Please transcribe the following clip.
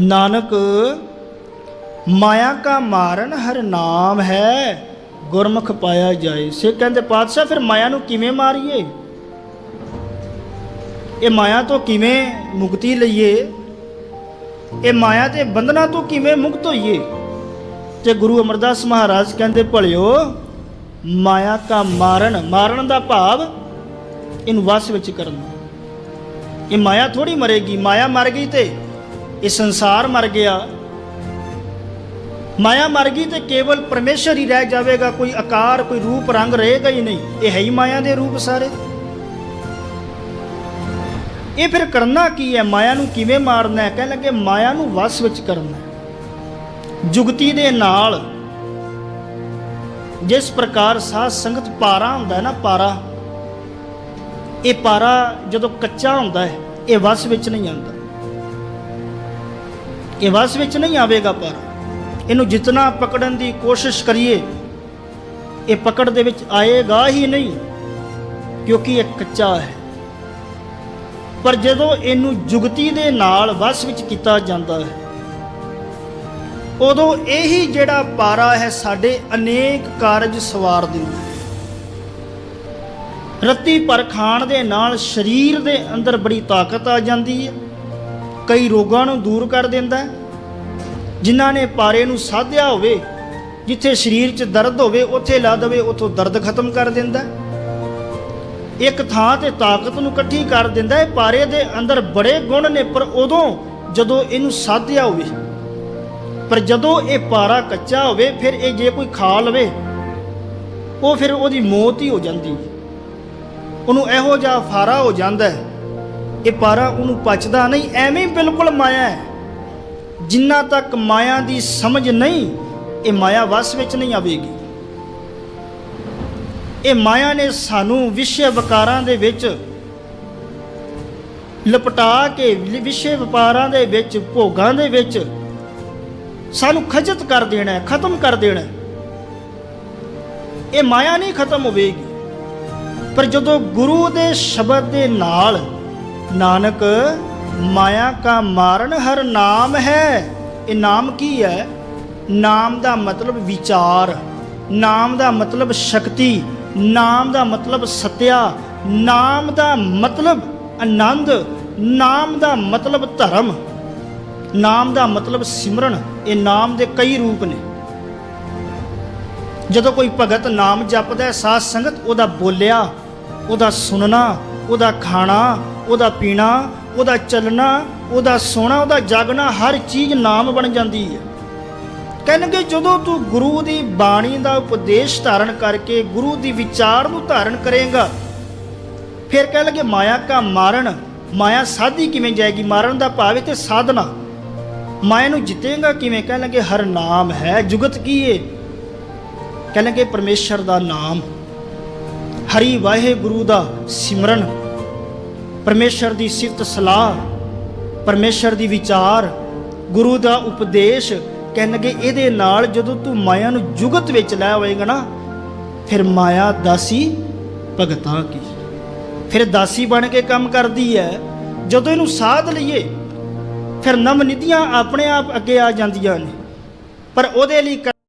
ਨਾਨਕ, ਮਾਇਆ ਕਾ ਮਾਰਨ ਹਰ ਨਾਮ ਹੈ, ਗੁਰਮੁਖ ਪਾਇਆ ਜਾਏ। ਸੇ ਕਹਿੰਦੇ, ਪਾਤਸ਼ਾਹ, ਫਿਰ ਮਾਇਆ ਨੂੰ ਕਿਵੇਂ ਮਾਰੀਏ? ਇਹ ਮਾਇਆ ਤੋਂ ਕਿਵੇਂ ਮੁਕਤੀ ਲਈਏ? ਇਹ ਮਾਇਆ ਦੇ ਬੰਧਨਾਂ ਤੋਂ ਕਿਵੇਂ ਮੁਕਤ ਹੋਈਏ? ਤੇ ਗੁਰੂ ਅਮਰਦਾਸ ਮਹਾਰਾਜ ਕਹਿੰਦੇ, ਭਲਿਓ, ਮਾਇਆ ਕਾ ਮਾਰਨ ਮਾਰਨ ਦਾ ਭਾਵ ਇਹਨੂੰ ਵਸ ਵਿੱਚ ਕਰਨਾ ਇਹ ਮਾਇਆ ਥੋੜੀ ਮਰੇਗੀ, ਮਾਇਆ ਮਰ ਗਈ ਤੇ ਇਹ ਸੰਸਾਰ ਮਰ ਗਿਆ। ਮਾਇਆ ਮਰ ਗਈ ਤੇ ਕੇਵਲ ਪਰਮੇਸ਼ਰ ਹੀ ਰਹਿ ਜਾਵੇਗਾ। ਕੋਈ ਆਕਾਰ, ਕੋਈ ਰੂਪ, ਰੰਗ ਰਹੇਗਾ ਹੀ ਨਹੀਂ। ਇਹ ਹੈ ਹੀ ਮਾਇਆ ਦੇ ਰੂਪ ਸਾਰੇ। ਇਹ ਫਿਰ ਕਰਨਾ ਕੀ ਹੈ? ਮਾਇਆ ਨੂੰ ਕਿਵੇਂ ਮਾਰਨਾ ਹੈ? ਕਹਿਣ ਲੱਗੇ, ਮਾਇਆ ਨੂੰ ਵਸ ਵਿੱਚ ਕਰਨਾ ਹੈ। ਜੁਗਤੀ ਦੇ ਨਾਲ ਜਿਸ ਪ੍ਰਕਾਰ ਸਾਧ ਸੰਗਤ ਪਾਰਾ ਹੁੰਦਾ ਹੈ ਨਾ, ਪਾਰਾ, ਇਹ ਪਾਰਾ ਜਦੋਂ ਕੱਚਾ ਹੁੰਦਾ ਹੈ, ਇਹ ਵਸ ਵਿੱਚ ਨਹੀਂ ਆਉਂਦਾ। ਇਹ ਵਸ ਵਿੱਚ ਨਹੀਂ ਆਵੇਗਾ ਪਾਰਾ ਇਹਨੂੰ ਜਿਤਨਾ ਪਕੜਨ ਦੀ ਕੋਸ਼ਿਸ਼ ਕਰੀਏ, ਇਹ ਪਕੜ ਦੇ ਵਿੱਚ ਆਏਗਾ ਹੀ ਨਹੀਂ, ਕਿਉਂਕਿ ਇਹ ਕੱਚਾ ਹੈ। ਪਰ ਜਦੋਂ ਇਹਨੂੰ ਜੁਗਤੀ ਦੇ ਨਾਲ ਵਸ ਵਿੱਚ ਕੀਤਾ ਜਾਂਦਾ ਹੈ, ਉਦੋਂ ਇਹੀ ਜਿਹੜਾ ਪਾਰਾ ਹੈ ਸਾਡੇ ਅਨੇਕ ਕਾਰਜ ਸਵਾਰ ਦਿੰਦਾ ਹੈ ਰੱਤੀ ਪਰ ਖਾਣ ਦੇ ਨਾਲ ਸਰੀਰ ਦੇ ਅੰਦਰ ਬੜੀ ਤਾਕਤ ਆ ਜਾਂਦੀ ਹੈ। ਕਈ ਰੋਗਾਂ ਨੂੰ ਦੂਰ ਕਰ ਦਿੰਦਾ ਹੈ। ਜਿਨ੍ਹਾਂ ਨੇ ਪਾਰੇ ਨੂੰ ਸਾਧਿਆ ਹੋਵੇ, ਜਿੱਥੇ ਸਰੀਰ 'ਚ ਦਰਦ ਹੋਵੇ, ਉੱਥੇ ਲਾ ਦੇਵੇ, ਉੱਥੋਂ ਦਰਦ ਖਤਮ ਕਰ ਦਿੰਦਾ ਇੱਕ ਥਾਂ ਤੇ ਤਾਕਤ ਨੂੰ ਇਕੱਠੀ ਕਰ ਦਿੰਦਾ ਹੈ। ਪਾਰੇ ਦੇ ਅੰਦਰ ਬੜੇ ਗੁਣ ਨੇ, ਪਰ ਉਦੋਂ ਜਦੋਂ ਇਹਨੂੰ ਸਾਧਿਆ ਹੋਵੇ, ਪਰ ਜਦੋਂ ਇਹ ਪਾਰਾ ਕੱਚਾ ਹੋਵੇ, ਫਿਰ ਇਹ ਜੇ ਕੋਈ ਖਾ ਲਵੇ, ਉਹ ਫਿਰ ਉਹਦੀ ਮੌਤ ਹੀ ਹੋ ਜਾਂਦੀ ਉਹਨੂੰ ਇਹੋ ਜਿਹਾ ਫਾਰਾ ਹੋ ਜਾਂਦਾ ਹੈ ਇਹ ਪਾਰਾ ਉਹਨੂੰ ਪਚਦਾ ਨਹੀਂ, ਐਵੇਂ ਬਿਲਕੁਲ ਮਾਇਆ ਹੈ। ਜਿੰਨਾ ਤੱਕ ਮਾਇਆ ਦੀ ਸਮਝ ਨਹੀਂ, ਇਹ ਮਾਇਆ ਵਸ ਵਿੱਚ ਨਹੀਂ ਆਵੇਗੀ। ਇਹ ਮਾਇਆ ਨੇ ਸਾਨੂੰ ਵਿਸ਼ੇ ਵਕਾਰਾਂ ਦੇ ਵਿੱਚ ਲਪਟਾ ਕੇ ਵਿਸ਼ੇ ਵਪਾਰਾਂ ਦੇ ਵਿੱਚ, ਭੋਗਾਂ ਦੇ ਵਿੱਚ ਸਾਨੂੰ ਖਜਤ ਕਰ ਦੇਣਾ ਹੈ, ਖਤਮ ਕਰ ਦੇਣਾ ਹੈ। ਇਹ ਮਾਇਆ ਨਹੀਂ ਖਤਮ ਹੋਵੇਗੀ। ਪਰ ਜਦੋਂ ਗੁਰੂ ਦੇ ਸ਼ਬਦ ਦੇ ਨਾਲ ਨਾਨਕ, ਮਾਇਆ ਕਾ ਮਾਰਨ ਹਰ ਨਾਮ ਹੈ। ਇਹ ਨਾਮ ਕੀ ਹੈ? ਨਾਮ ਦਾ ਮਤਲਬ ਵਿਚਾਰ, ਨਾਮ ਦਾ ਮਤਲਬ ਸ਼ਕਤੀ, ਨਾਮ ਦਾ ਮਤਲਬ ਸਤਿਆ, ਨਾਮ ਦਾ ਮਤਲਬ ਆਨੰਦ, ਨਾਮ ਦਾ ਮਤਲਬ ਧਰਮ, ਨਾਮ ਦਾ ਮਤਲਬ ਸਿਮਰਨ, ਇਹ ਨਾਮ ਦੇ ਕਈ ਰੂਪ ਨੇ। ਜਦੋਂ ਕੋਈ ਭਗਤ ਨਾਮ ਜਪਦਾ ਹੈ, ਸਾਧ ਸੰਗਤ ਉਹਦਾ ਬੋਲਿਆ, ਉਹਦਾ ਸੁਣਨਾ, ਉਹਦਾ ਖਾਣਾ ਉਹਦਾ ਪੀਣਾ, ਉਹਦਾ ਚੱਲਣਾ, ਉਹਦਾ ਸੋਣਾ, ਉਹਦਾ ਜਾਗਣਾ, ਹਰ ਚੀਜ਼ ਨਾਮ ਬਣ ਜਾਂਦੀ ਹੈ। ਕਹਿੰਨਗੇ ਜਦੋਂ ਤੂੰ ਗੁਰੂ ਦੀ ਬਾਣੀ ਦਾ ਉਪਦੇਸ਼ ਧਾਰਨ ਕਰਕੇ ਗੁਰੂ ਦੀ ਵਿਚਾਰ ਨੂੰ ਧਾਰਨ ਕਰੇਗਾ, ਫਿਰ ਕਹਿ ਲਗੇ ਮਾਇਆ ਕਾ ਮਾਰਨ, ਮਾਇਆ ਸਾਧੀ ਕਿਵੇਂ ਜਾਏਗੀ? ਮਾਰਨ ਦਾ ਭਾਵ ਤੇ ਸਾਧਨਾ। ਮਾਇਆ ਨੂੰ ਜਿੱਤੇਗਾ ਕਿਵੇਂ? ਕਹਿ ਲਗੇ ਹਰ ਨਾਮ ਹੈ, ਜੁਗਤ ਕੀ ਏ? ਕਹਿ ਲਗੇ ਪਰਮੇਸ਼ਰ ਦਾ ਨਾਮ, ਹਰੀ ਵਾਹਿਗੁਰੂ ਦਾ ਸਿਮਰਨ ਪਰਮੇਸ਼ਰ ਦੀ ਸਿਫਤ ਸਲਾਹ, ਪਰਮੇਸ਼ਰ ਦੀ ਵਿਚਾਰ, ਗੁਰੂ ਦਾ ਉਪਦੇਸ਼ ਕਹਿਣਗੇ ਇਹਦੇ ਨਾਲ ਜਦੋਂ ਤੂੰ ਮਾਇਆ ਨੂੰ ਜੁਗਤ ਵਿੱਚ ਲੈ ਹੋਏਗਾ ਨਾ, ਫਿਰ ਮਾਇਆ ਦਾਸੀ ਭਗਤਾਂ ਕੀ? ਫਿਰ ਦਾਸੀ ਬਣ ਕੇ ਕੰਮ ਕਰਦੀ ਹੈ ਜਦੋਂ ਇਹਨੂੰ ਸਾਧ ਲਈਏ, ਫਿਰ ਨਮ ਨਿਧੀਆਂ ਆਪਣੇ ਆਪ ਅੱਗੇ ਆ ਜਾਂਦੀਆਂ ਨੇ। ਪਰ ਉਹਦੇ ਲਈ